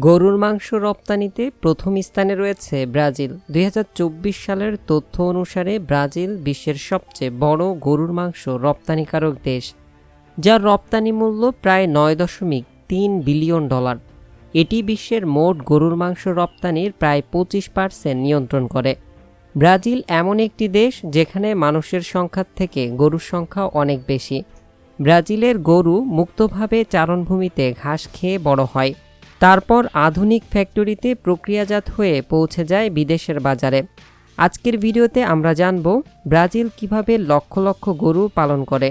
গরুর মাংস রপ্তানিতে প্রথম স্থানে রয়েছে ব্রাজিল। দুই হাজার চব্বিশ সালের তথ্য অনুসারে ব্রাজিল বিশ্বের সবচেয়ে বড় গরুর মাংস রপ্তানিকারক দেশ, যার রপ্তানি মূল্য প্রায় নয় দশমিক তিন বিলিয়ন ডলার। এটি বিশ্বের মোট গরুর মাংস রপ্তানির প্রায় পঁচিশ পার্সেন্ট নিয়ন্ত্রণ করে। ব্রাজিল এমন একটি দেশ যেখানে মানুষের সংখ্যার থেকে গরুর সংখ্যা অনেক বেশি। ব্রাজিলের গরু মুক্তভাবে চারণভূমিতে ঘাস খেয়ে বড় হয়। তারপর আধুনিক ফ্যাক্টরিতে প্রক্রিয়াজাত হয়ে পৌঁছে যায় বিদেশের বাজারে। আজকের ভিডিওতে আমরা জানব ব্রাজিল কীভাবে লক্ষ লক্ষ গরু পালন করে,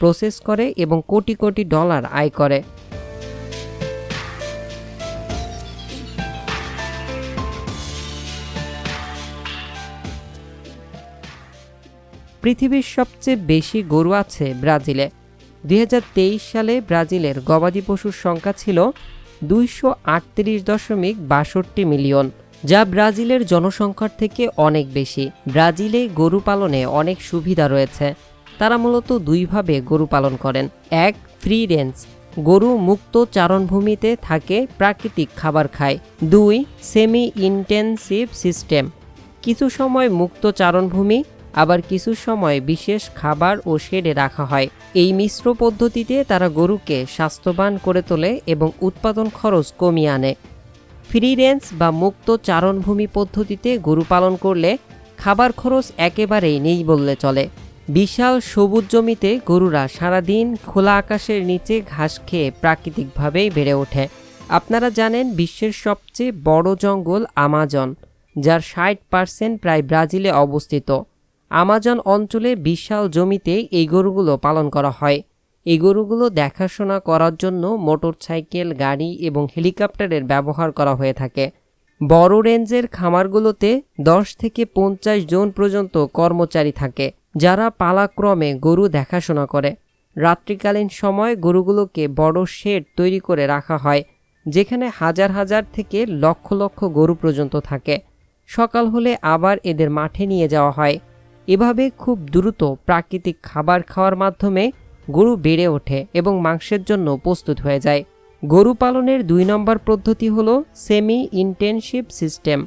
প্রসেস করে এবং কোটি কোটি ডলার আয় করে। পৃথিবীর সবচেয়ে বেশি গরু আছে ব্রাজিলে। দুই হাজার তেইশ সালে ব্রাজিলের গবাদি পশুর সংখ্যা ছিল দুইশো আটত্রিশ দশমিক বাষট্টি মিলিয়ন, যা ব্রাজিলের জনসংখ্যার থেকে অনেক বেশি। ব্রাজিলে গরু পালনে অনেক সুবিধা রয়েছে। তারা মূলত দুইভাবে গরু পালন করেন। এক, ফ্রি রেঞ্জ। গরু মুক্ত চারণভূমিতে থাকে, প্রাকৃতিক খাবার খায়। দুই সেমি ইন্টেনসিভ সিস্টেম। কিছু সময় মুক্ত চারণভূমি আবার কিছু সময় বিশেষ খাবার ও শেডে রাখা হয়। এই মিশ্র পদ্ধতিতে তারা গরুকে স্বাস্থ্যবান করে তোলে এবং উৎপাদন খরচ কমিয়ে আনে। ফ্রি রেঞ্জ বা মুক্ত চারণভূমি পদ্ধতিতে গরু পালন করলে খাবার খরচ একেবারেই নেই বললে চলে। বিশাল সবুজ জমিতে গরুরা সারাদিন খোলা আকাশের নিচে ঘাস খেয়ে প্রাকৃতিকভাবেই বেড়ে ওঠে। আপনারা জানেন বিশ্বের সবচেয়ে বড় জঙ্গল আমাজন, যার ষাট পার্সেন্ট প্রায় ব্রাজিলে অবস্থিত। আমাজন অঞ্চলে বিশাল জমিতে এই গরুগুলো পালন করা হয়। এই গরুগুলো দেখাশোনা করার জন্য মোটরসাইকেল, গাড়ি এবং হেলিকপ্টারের ব্যবহার করা হয়ে থাকে। বড় রেঞ্জের খামারগুলোতে দশ থেকে পঞ্চাশ জন পর্যন্ত কর্মচারী থাকে, যারা পালাক্রমে গরু দেখাশোনা করে। রাত্রিকালীন সময় গরুগুলোকে বড় শেড তৈরি করে রাখা হয়, যেখানে হাজার হাজার থেকে লক্ষ লক্ষ গরু পর্যন্ত থাকে। সকাল হলে আবার এদের মাঠে নিয়ে যাওয়া হয়। এভাবে খুব দ্রুত প্রাকৃতিক খাবার খাওয়ার মাধ্যমে গরু বেড়ে ওঠে এবং মাংসের জন্য প্রস্তুত হয়ে যায়। গরু পালনের দুই নম্বর পদ্ধতি হল সেমি ইন্টেনশিভ সিস্টেম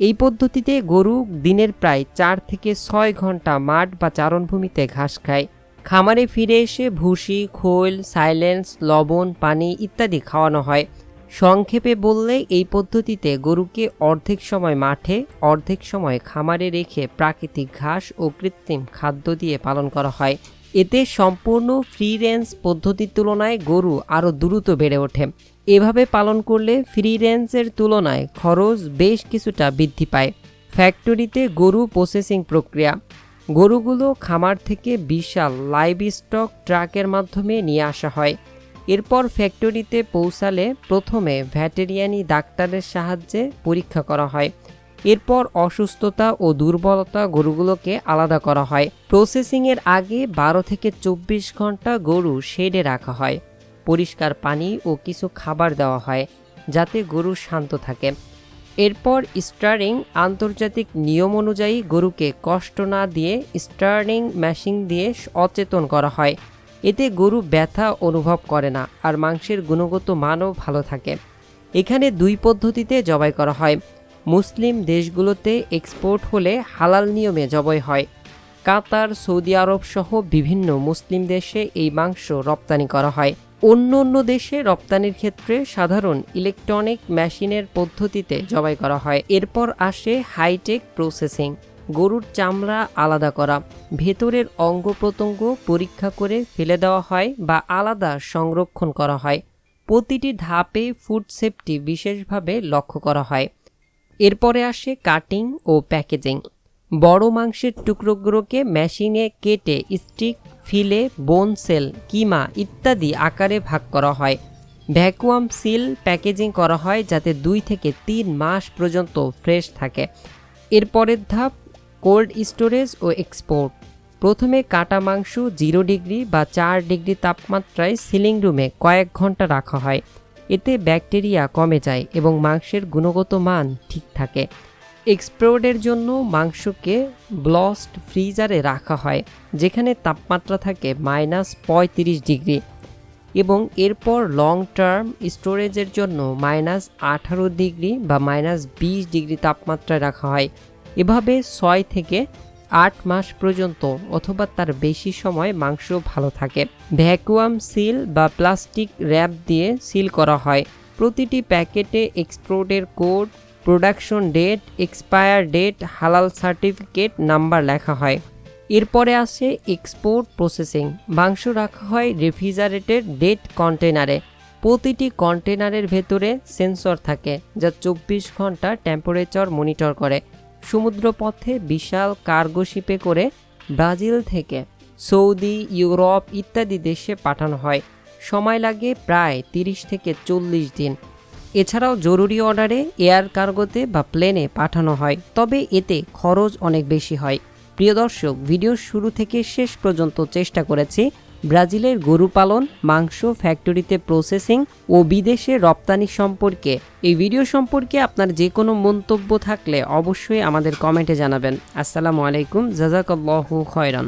এই পদ্ধতিতে গরু দিনের প্রায় চার থেকে ছয় ঘণ্টা মাঠ বা চারণভূমিতে ঘাস খায়। খামারে ফিরে এসে ভুসি, খোল সাইলেন্স লবণ, পানি ইত্যাদি খাওয়ানো হয়। সংক্ষেপে বললে, এই পদ্ধতিতে গরুকে অর্ধেক সময় মাঠে, অর্ধেক সময় খামারে রেখে প্রাকৃতিক ঘাস ও কৃত্রিম খাদ্য দিয়ে পালন করা হয়। এতে সম্পূর্ণ ফ্রি রেঞ্জ পদ্ধতির তুলনায় গরু আরও দ্রুত বেড়ে ওঠে। এভাবে পালন করলে ফ্রি রেঞ্জের তুলনায় খরচ বেশ কিছুটা বৃদ্ধি পায়। ফ্যাক্টরিতে গরু প্রসেসিং প্রক্রিয়া। গরুগুলো খামার থেকে বিশাল লাইভ স্টক ট্রাকের মাধ্যমে নিয়ে আসা হয়। এরপর ফ্যাক্টরিতে পৌঁছালে প্রথমে ভ্যাটেরিয়ানি ডাক্তারের সাহায্যে পরীক্ষা করা হয়। এরপর অসুস্থতা ও দুর্বলতা গরুগুলোকে আলাদা করা হয়। প্রসেসিংয়ের আগে বারো থেকে চব্বিশ ঘণ্টা গরু শেডে রাখা হয়। পরিষ্কার পানি ও কিছু খাবার দেওয়া হয়, যাতে গরু শান্ত থাকে। এরপর স্টারিং আন্তর্জাতিক নিয়ম অনুযায়ী গরুকে কষ্ট না দিয়ে স্টার্নিং মেশিন দিয়ে অচেতন করা হয়। এতে গরু ব্যথা অনুভব করে না আর মাংসের গুণগত মানও ভালো থাকে। এখানে দুই পদ্ধতিতে জবাই করা হয়। মুসলিম দেশগুলোতে এক্সপোর্ট হলে হালাল নিয়মে জবাই হয়। কাতার, সৌদি আরব সহ বিভিন্ন মুসলিম দেশে এই মাংস রপ্তানি করা হয়। অন্য অন্য দেশে রপ্তানির ক্ষেত্রে সাধারণ ইলেকট্রনিক মেশিনের পদ্ধতিতে জবাই করা হয়। এরপর আসে হাইটেক প্রসেসিং গরুর চামড়া আলাদা করা। ভেতরের অঙ্গ প্রত্যঙ্গ পরীক্ষা করে ফেলে দেওয়া হয় বা আলাদা সংরক্ষণ করা হয়। প্রতিটি ধাপে ফুড সেফটি বিশেষভাবে লক্ষ্য করা হয়। এরপরে আসে কাটিং ও প্যাকেজিং। বড় মাংসের টুকরোগুলোকে মেশিনে কেটে স্টিক, ফিলে, বোন সেল, কিমা ইত্যাদি আকারে ভাগ করা হয়। ভ্যাকুয়াম সিল প্যাকেজিং করা হয় যাতে দুই থেকে তিন মাস পর্যন্ত ফ্রেশ থাকে। এরপরের ধাপ কোল্ড স্টোরেজ ও এক্সপোর্ট। প্রথমে কাটা মাংস জিরো ডিগ্রি বা চার ডিগ্রি তাপমাত্রায় সিলিং রুমে কয়েক ঘণ্টা রাখা হয়। এতে ব্যাকটেরিয়া কমে যায় এবং মাংসের গুণগত মান ঠিক থাকে। এক্সপ্লোডের জন্য মাংসকে ব্লস্ট ফ্রিজারে রাখা হয়, যেখানে তাপমাত্রা থাকে মাইনাস পঁয়ত্রিশ ডিগ্রি এবং এরপর লং টার্ম স্টোরেজের জন্য মাইনাস আঠারো ডিগ্রি বা মাইনাস বিশ ডিগ্রি তাপমাত্রায় রাখা হয়। এভাবে ছয় থেকে আট মাস পর্যন্ত অথবা তার বেশি সময় মাংস ভালো থাকে। ভ্যাকুয়াম সিল বা প্লাস্টিক র্যাপ দিয়ে সিল করা হয়। প্রতিটি প্যাকেটে এক্সপোর্টের code, production date, expire date, হালাল সার্টিফিকেট, নাম্বার লেখা হয়। এরপরে আসে এক্সপোর্ট প্রসেসিং। মাংস রাখা হয় রেফ্রিজারেটের ডেট কন্টেনারে প্রতিটি কন্টেনারের ভেতরে সেন্সর থাকে যা চব্বিশ ঘণ্টা টেম্পারেচার মনিটর করে। সমুদ্রপথে বিশাল কার্গো শিপে করে ব্রাজিল থেকে সৌদি, ইউরোপ ইত্যাদি দেশে পাঠানো হয়। সময় লাগে প্রায় তিরিশ থেকে চল্লিশ দিন। এছাড়াও জরুরি অর্ডারে এয়ার কার্গোতে বা প্লেনে পাঠানো হয়, তবে এতে খরচ অনেক বেশি হয়। প্রিয় দর্শক, ভিডিওর শুরু থেকে শেষ পর্যন্ত চেষ্টা করেছি ব্রাজিলের গরু পালন, মাংস, ফ্যাক্টরিতে প্রসেসিং ও বিদেশে রপ্তানি সম্পর্কে। এই ভিডিও সম্পর্কে আপনার যে কোনো মন্তব্য থাকলে অবশ্যই আমাদের কমেন্টে জানাবেন। আসসালামু আলাইকুম জাজাকাল্লাহু খয়রান।